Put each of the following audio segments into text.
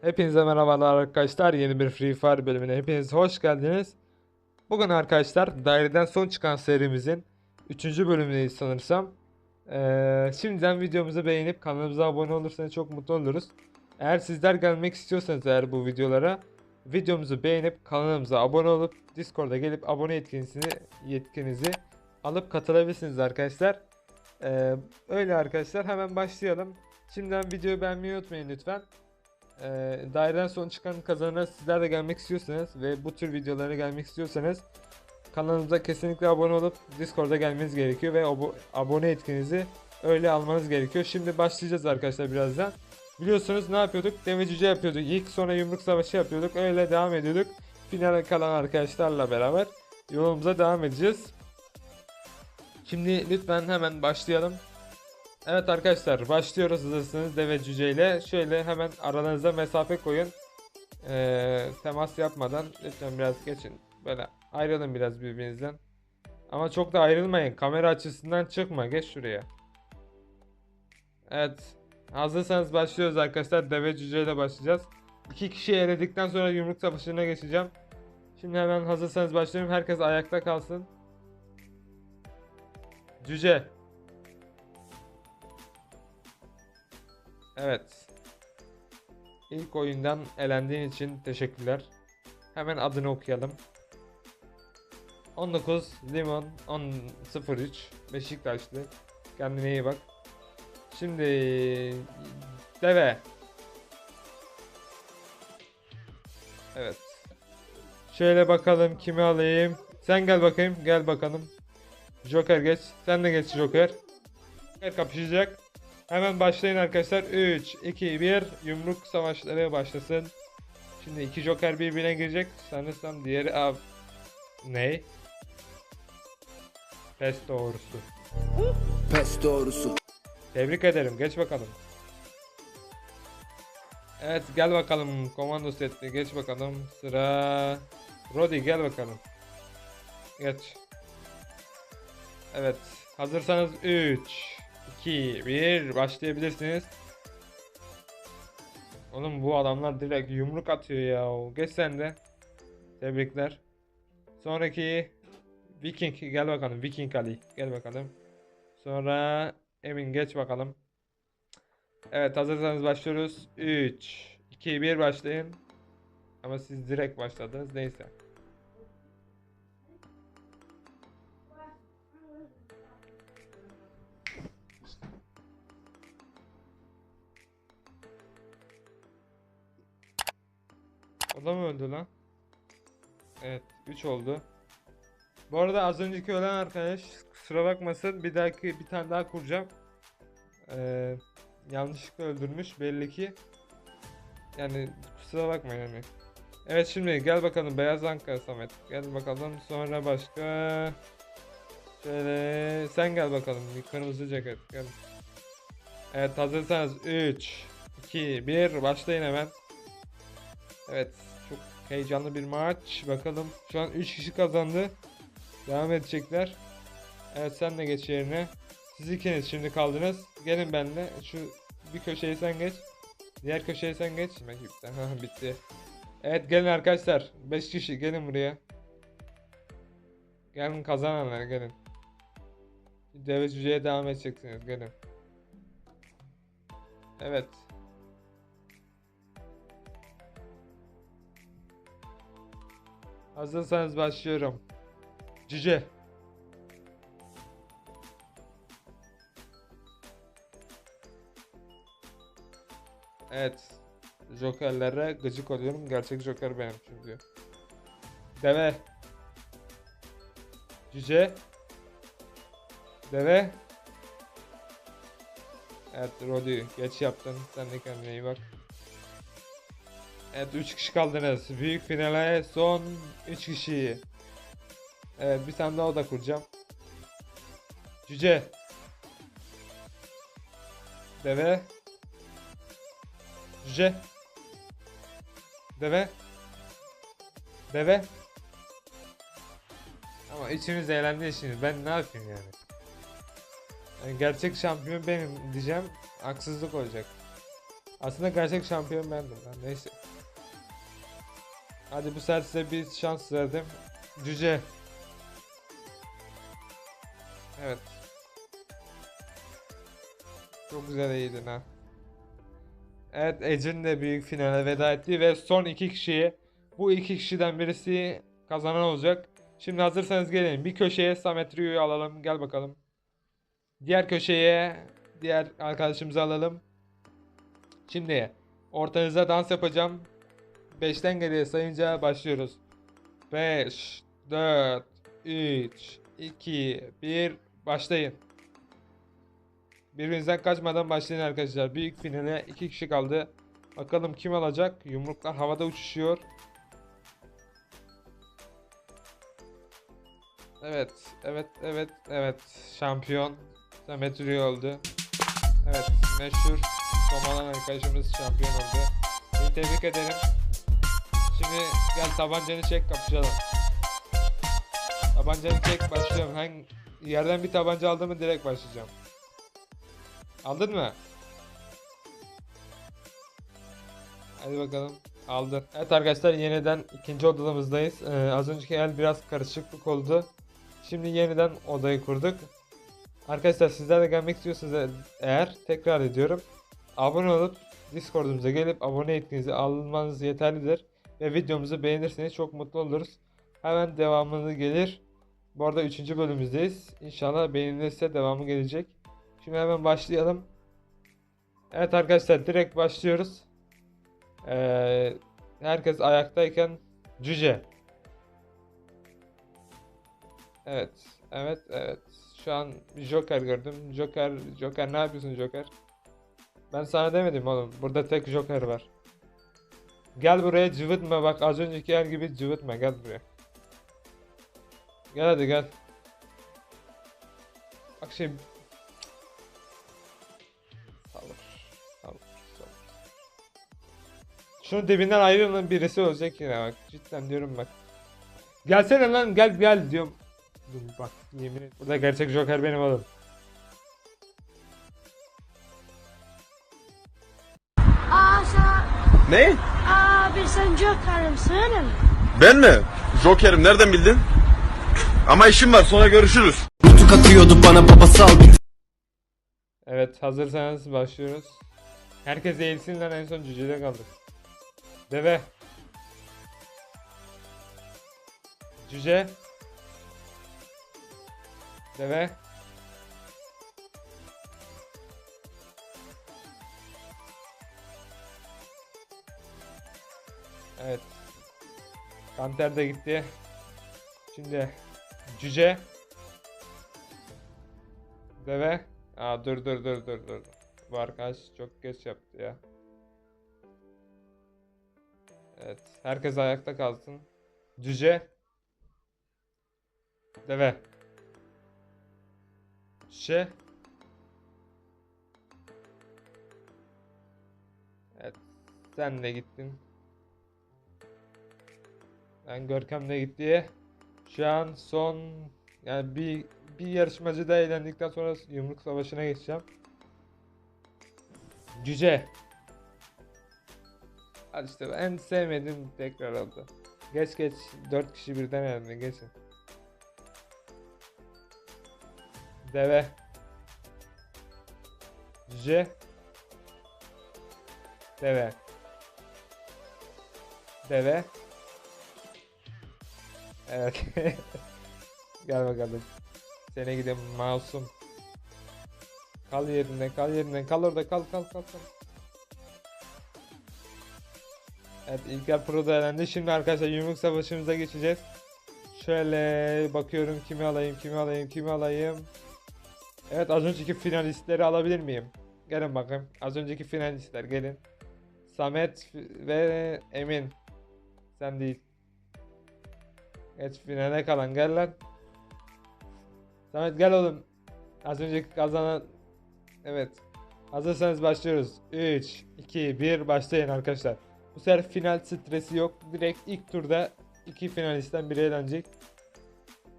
Hepinize merhabalar arkadaşlar. Yeni bir Free Fire bölümüne hepiniz hoş geldiniz. Bugün arkadaşlar daireden son çıkan serimizin 3. bölümündeyiz sanırsam. Ee, şimdiden videomuzu beğenip kanalımıza abone olursanız çok mutlu oluruz. Eğer sizler gelmek istiyorsanız eğer bu videolara videomuzu beğenip kanalımıza abone olup Discord'a gelip abone yetkinizi, yetkinizi alıp katılabilirsiniz arkadaşlar. Ee, öyle arkadaşlar hemen başlayalım. Şimdiden videoyu beğenmeyi unutmayın lütfen. Ee, daireden son çıkan kazanana sizler de gelmek istiyorsanız ve bu tür videolara gelmek istiyorsanız kanalımıza kesinlikle abone olup Discord'a gelmeniz gerekiyor ve abo- abone etkinizi öyle almanız gerekiyor. Şimdi başlayacağız arkadaşlar birazdan. Biliyorsunuz ne yapıyorduk? Deve cüce yapıyorduk. İlk sonra yumruk savaşı yapıyorduk. Öyle devam ediyorduk. Finale kalan arkadaşlarla beraber yolumuza devam edeceğiz. Şimdi lütfen hemen başlayalım. Evet arkadaşlar başlıyoruz hazırsanız deve cüceyle. Şöyle hemen aranızda mesafe koyun. Ee, temas yapmadan lütfen biraz geçin. Böyle ayrılın biraz birbirinizden. Ama çok da ayrılmayın. Kamera açısından çıkma. Geç şuraya. Evet. Hazırsanız başlıyoruz arkadaşlar. Deve cüceyle başlayacağız. İki kişi eledikten sonra yumruk savaşına geçeceğim. Şimdi hemen hazırsanız başlıyorum. Herkes ayakta kalsın. Cüce. Evet. İlk oyundan elendiğin için teşekkürler. Hemen adını okuyalım. 19 Limon 1003 Beşiktaşlı. Kendine iyi bak. Şimdi deve. Evet. Şöyle bakalım kimi alayım. Sen gel bakayım. Gel bakalım. Joker geç. Sen de geç Joker. Joker kapışacak. Hemen başlayın arkadaşlar. 3, 2, 1. Yumruk savaşları başlasın. Şimdi iki Joker birbirine girecek. Sanırsam diğeri ab. Ne? Pes doğrusu. Pes doğrusu. Tebrik ederim. Geç bakalım. Evet gel bakalım. Komando setli. Geç bakalım. Sıra. Rodi gel bakalım. Geç. Evet. Hazırsanız 3, 2, 1 başlayabilirsiniz. Oğlum bu adamlar direkt yumruk atıyor ya. Geç sen de. Tebrikler. Sonraki Viking gel bakalım. Viking Ali gel bakalım. Sonra Emin geç bakalım. Evet hazırsanız başlıyoruz. 3 2 1 başlayın. Ama siz direkt başladınız. Neyse. O da mı öldü lan? Evet 3 oldu. Bu arada az önceki ölen arkadaş kusura bakmasın bir dahaki bir tane daha kuracağım. Ee, yanlışlıkla öldürmüş belli ki. Yani kusura bakmayın yani. Evet şimdi gel bakalım Beyaz Ankara Samet. Gel bakalım sonra başka. Şöyle sen gel bakalım bir kırmızı ceket gel. Evet hazırsanız 3 2 1 başlayın hemen. Evet çok heyecanlı bir maç. Bakalım şu an 3 kişi kazandı. Devam edecekler. Evet sen de geç yerine. Siz ikiniz şimdi kaldınız. Gelin benimle. Şu bir köşeyi sen geç. Diğer köşeyi sen geç. Rakipten. Ha bitti. Evet gelin arkadaşlar. 5 kişi gelin buraya. Gelin kazananlar gelin. Deve cüceye devam edeceksiniz gelin. Evet. Hazırsanız başlıyorum. Cüce. Evet. Jokerlere gıcık oluyorum. Gerçek Joker benim çünkü. Deve. Cüce. Deve. Evet Rodi geç yaptın. Sen de kendine iyi bak. Evet 3 kişi kaldınız. Büyük finale son 3 kişi. Evet bir tane daha oda kuracağım. Cüce. Deve. Cüce. Deve. Deve. Ama içimiz eğlendi şimdi. Ben ne yapayım yani? Yani gerçek şampiyon benim diyeceğim. Haksızlık olacak. Aslında gerçek şampiyon bendim lan. Neyse. Hadi bu sefer size bir şans verdim. Cüce. Evet. Çok güzel iyiydin ha. Evet Ecin de büyük finale veda etti ve son iki kişiyi bu iki kişiden birisi kazanan olacak. Şimdi hazırsanız gelin bir köşeye Samet Rio'yu alalım gel bakalım. Diğer köşeye diğer arkadaşımızı alalım. Şimdi ortanıza dans yapacağım. 5'ten geriye sayınca başlıyoruz. 5, 4, 3, 2, 1 başlayın. Birbirinizden kaçmadan başlayın arkadaşlar. Büyük finale 2 kişi kaldı. Bakalım kim alacak? Yumruklar havada uçuşuyor. Evet, evet, evet, evet. Şampiyon Ürüğü oldu. Evet, meşhur Tomalan arkadaşımız şampiyon oldu. Seni tebrik ederim. Şimdi gel tabancanı çek kapışalım. Tabancanı çek başlıyorum. Hangi yerden bir tabanca aldım mı direkt başlayacağım. Aldın mı? Hadi bakalım. Aldın. Evet arkadaşlar yeniden ikinci odamızdayız. Ee, az önceki el biraz karışıklık oldu. Şimdi yeniden odayı kurduk. Arkadaşlar sizler de gelmek istiyorsanız eğer tekrar ediyorum. Abone olup Discord'umuza gelip abone etkinizi almanız yeterlidir. Ve videomuzu beğenirseniz çok mutlu oluruz. Hemen devamını gelir. Bu arada 3. bölümümüzdeyiz. İnşallah beğenilirse devamı gelecek. Şimdi hemen başlayalım. Evet arkadaşlar direkt başlıyoruz. Ee, herkes ayaktayken cüce. Evet, evet, evet. Şu an Joker gördüm. Joker, Joker ne yapıyorsun Joker? Ben sana demedim oğlum. Burada tek Joker var. Gel buraya cıvıtma bak az önceki yer gibi cıvıtma gel buraya. Gel hadi gel. Bak şey Şunun dibinden ayrılın birisi olacak yine bak. Cidden diyorum bak. Gelsene lan gel gel diyorum. Dur bak yemin et. Burada gerçek Joker benim oğlum. Aa sen, Ne? abi sen Joker'imsin. Ben mi? Joker'im nereden bildin? Ama işim var sonra görüşürüz. Nutuk atıyordu bana babasal bir Evet hazırsanız başlıyoruz. Herkes eğilsin lan en son cücede kaldık. Deve. Cüce. Deve. Evet. Kanter de gitti. Şimdi cüce. Deve. Aa dur dur dur dur dur. Bu arkadaş çok geç yaptı ya. Evet. Herkes ayakta kalsın. Cüce. Deve. Şişe. Evet. Sen de gittin. Ben Görkem de gitti. Şu an son yani bir bir yarışmacı da eğlendikten sonra yumruk savaşına geçeceğim. Cüce. Al işte en sevmediğim tekrar oldu. Geç geç 4 kişi birden elendi geçin. Deve. Cüce. Deve. Deve. Evet. Gel bakalım. Sene gidin masum. Kal yerinde, kal yerinde, kal orada, kal, kal, kal, kal. Evet, İlker Pro da elendi. Şimdi arkadaşlar yumruk savaşımıza geçeceğiz. Şöyle bakıyorum kimi alayım, kimi alayım, kimi alayım. Evet, az önceki finalistleri alabilir miyim? Gelin bakayım. Az önceki finalistler gelin. Samet ve Emin. Sen değil. Geç finale kalan gel lan. Samet gel oğlum. Az önceki kazanan Evet. Hazırsanız başlıyoruz. 3, 2, 1 başlayın arkadaşlar. Bu sefer final stresi yok. Direkt ilk turda iki finalistten biri eğlenecek.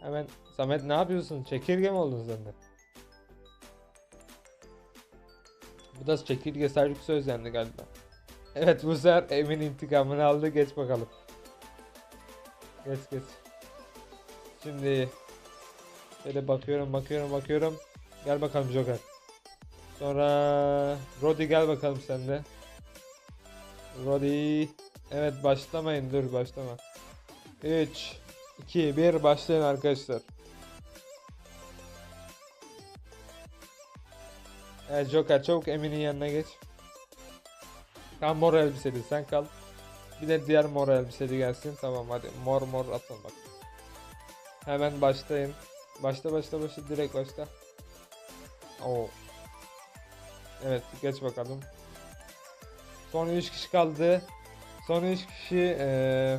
Hemen Samet ne yapıyorsun? Çekirge mi oldun sen de? Bu da çekirge Sergü Sözlendi galiba. Evet bu sefer Emin intikamını aldı. Geç bakalım. Geç geç. Şimdi Şöyle bakıyorum bakıyorum bakıyorum. Gel bakalım Joker. Sonra Rodi gel bakalım sen de. Rodi. Evet başlamayın dur başlama. 3 2 1 başlayın arkadaşlar. Evet Joker çabuk Emin'in yanına geç. Tam mor elbiseli sen kal. Bir de diğer mor elbiseli gelsin. Tamam hadi mor mor atın bak. Hemen başlayın. Başla başla başla direkt başla. Oo. Evet geç bakalım. Son 3 kişi kaldı. Son 3 kişi eee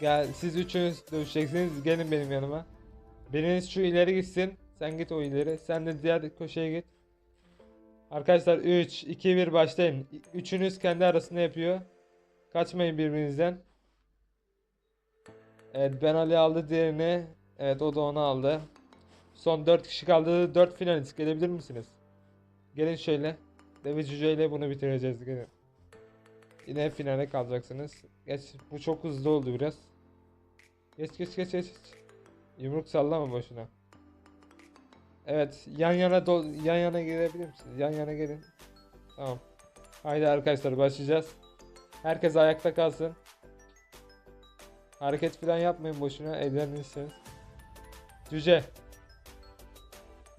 gel siz üçünüz dövüşeceksiniz. Gelin benim yanıma. Biriniz şu ileri gitsin. Sen git o ileri. Sen de diğer köşeye git. Arkadaşlar 3 2 1 başlayın. Üçünüz kendi arasında yapıyor. Kaçmayın birbirinizden. Evet Ben Ali aldı diğerini. Evet o da onu aldı. Son 4 kişi kaldı. 4 finalist gelebilir misiniz? Gelin şöyle. Devi ile bunu bitireceğiz. Gelin. Yine finale kalacaksınız. Geç. Bu çok hızlı oldu biraz. Geç geç geç geç. Yumruk sallama boşuna. Evet, yan yana do- yan yana gelebilir misiniz? Yan yana gelin. Tamam. Haydi arkadaşlar başlayacağız. Herkes ayakta kalsın. Hareket falan yapmayın boşuna eğlenirsiniz. Cüce.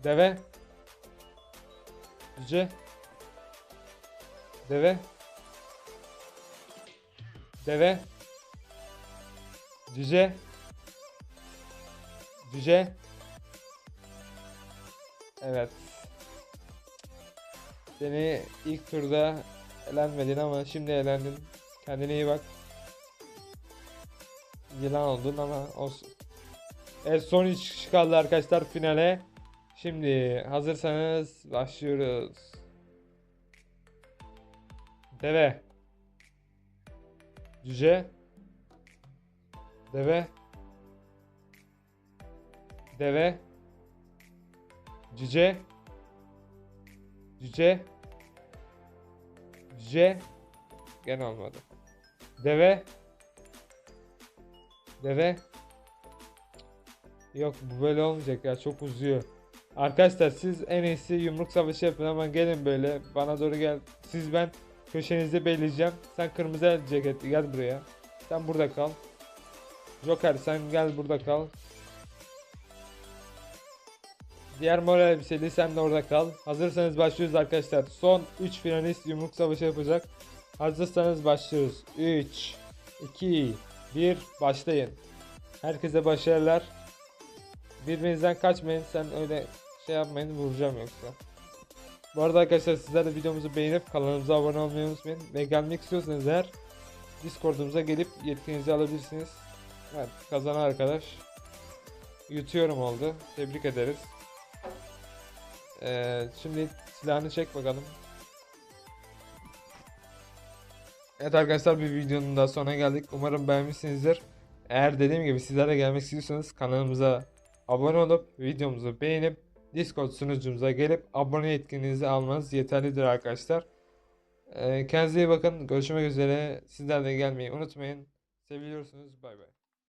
Deve. Cüce. Deve. Deve. Cüce. Cüce. Evet. Seni ilk turda elenmedin ama şimdi elendin. Kendine iyi bak. Yılan oldun ama olsun. Evet son 3 kişi kaldı arkadaşlar finale. Şimdi hazırsanız başlıyoruz. Deve. Cüce. Deve. Deve. Cüce. Cüce. Cüce. Gene olmadı. Deve. Deve. Yok bu böyle olmayacak ya çok uzuyor. Arkadaşlar siz en iyisi yumruk savaşı yapın ama gelin böyle bana doğru gel. Siz ben köşenizi belirleyeceğim. Sen kırmızı ceketli gel buraya. Sen burada kal. Joker sen gel burada kal. Diğer mor elbiseli sen de orada kal. Hazırsanız başlıyoruz arkadaşlar. Son 3 finalist yumruk savaşı yapacak. Hazırsanız başlıyoruz. 3 2 1 başlayın. Herkese başarılar. Birbirinizden kaçmayın. Sen öyle şey yapmayın vuracağım yoksa. Bu arada arkadaşlar sizler de videomuzu beğenip kanalımıza abone olmayı unutmayın. Ve gelmek istiyorsanız eğer Discord'umuza gelip yetkinizi alabilirsiniz. Evet kazanan arkadaş. Yutuyorum oldu. Tebrik ederiz. Ee, şimdi silahını çek bakalım. Evet arkadaşlar bir videonun daha sonuna geldik. Umarım beğenmişsinizdir. Eğer dediğim gibi sizler de gelmek istiyorsanız kanalımıza abone olup videomuzu beğenip Discord sunucumuza gelip abone etkinliğinizi almanız yeterlidir arkadaşlar. Ee, kendinize iyi bakın. Görüşmek üzere. Sizler de gelmeyi unutmayın. Seviyorsunuz. Bay bay.